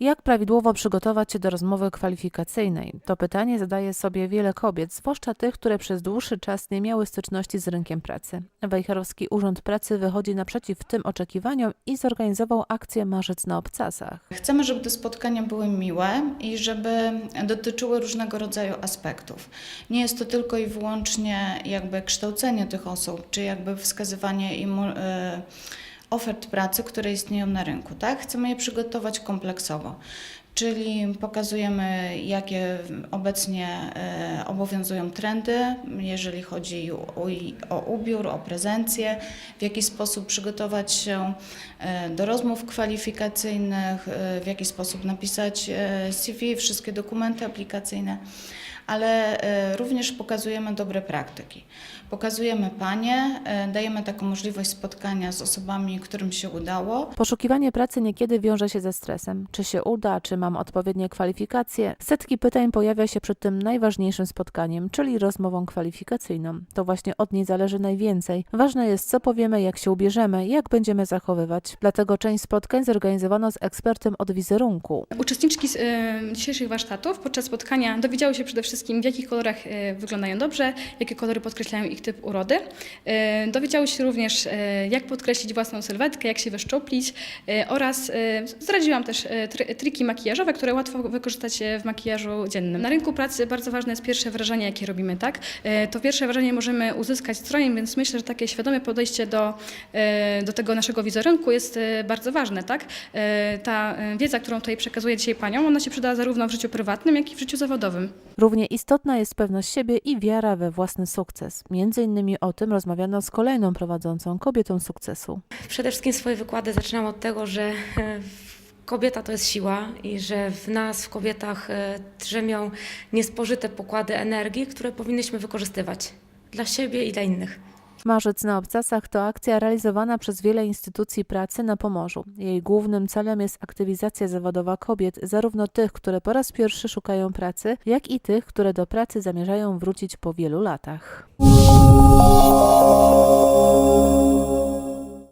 Jak prawidłowo przygotować się do rozmowy kwalifikacyjnej? To pytanie zadaje sobie wiele kobiet, zwłaszcza tych, które przez dłuższy czas nie miały styczności z rynkiem pracy. Wejherowski Urząd Pracy wychodzi naprzeciw tym oczekiwaniom i zorganizował akcję Marzec na obcasach. Chcemy, żeby te spotkania były miłe i żeby dotyczyły różnego rodzaju aspektów. Nie jest to tylko i wyłącznie jakby kształcenie tych osób, czy jakby wskazywanie im e, ofert pracy, które istnieją na rynku. Tak? Chcemy je przygotować kompleksowo. Czyli pokazujemy, jakie obecnie e, obowiązują trendy, jeżeli chodzi o, ubiór, o prezencję, w jaki sposób przygotować się e, do rozmów kwalifikacyjnych, e, w jaki sposób napisać CV, wszystkie dokumenty aplikacyjne, ale e, również pokazujemy dobre praktyki. Pokazujemy panie, e, dajemy taką możliwość spotkania z osobami, którym się udało. Poszukiwanie pracy niekiedy wiąże się ze stresem. Czy się uda, czy mam odpowiednie kwalifikacje? Setki pytań pojawia się przed tym najważniejszym spotkaniem, czyli rozmową kwalifikacyjną. To właśnie od niej zależy najwięcej. Ważne jest, co powiemy, jak się ubierzemy, jak będziemy zachowywać. Dlatego część spotkań zorganizowano z ekspertem od wizerunku. Uczestniczki z e, dzisiejszych warsztatów podczas spotkania dowiedziały się przede wszystkim, w jakich kolorach e, wyglądają dobrze, jakie kolory podkreślają ich typ urody. E, dowiedziały się również, e, jak podkreślić własną sylwetkę, jak się wyszczuplić oraz zdradziłam też triki makijażowe, które łatwo wykorzystać w makijażu dziennym. Na rynku pracy bardzo ważne jest pierwsze wrażenie, jakie robimy, tak? To pierwsze wrażenie możemy uzyskać strojem, więc myślę, że takie świadome podejście do, do tego naszego wizerunku jest bardzo ważne, tak? Ta wiedza, którą tutaj przekazuję dzisiaj paniom, ona się przyda zarówno w życiu prywatnym, jak i w życiu zawodowym. Równie istotna jest pewność siebie i wiara we własny sukces. Między innymi o tym rozmawiano z kolejną prowadzącą kobietą sukcesu. Przede wszystkim swoje wykłady zaczynam od tego, że e, kobieta to jest siła i że w nas, w kobietach e, drzemią niespożyte pokłady energii, które powinnyśmy wykorzystywać dla siebie i dla innych. Marzec na obcasach to akcja realizowana przez wiele instytucji pracy na Pomorzu. Jej głównym celem jest aktywizacja zawodowa kobiet, zarówno tych, które po raz pierwszy szukają pracy, jak i tych, które do pracy zamierzają wrócić po wielu latach.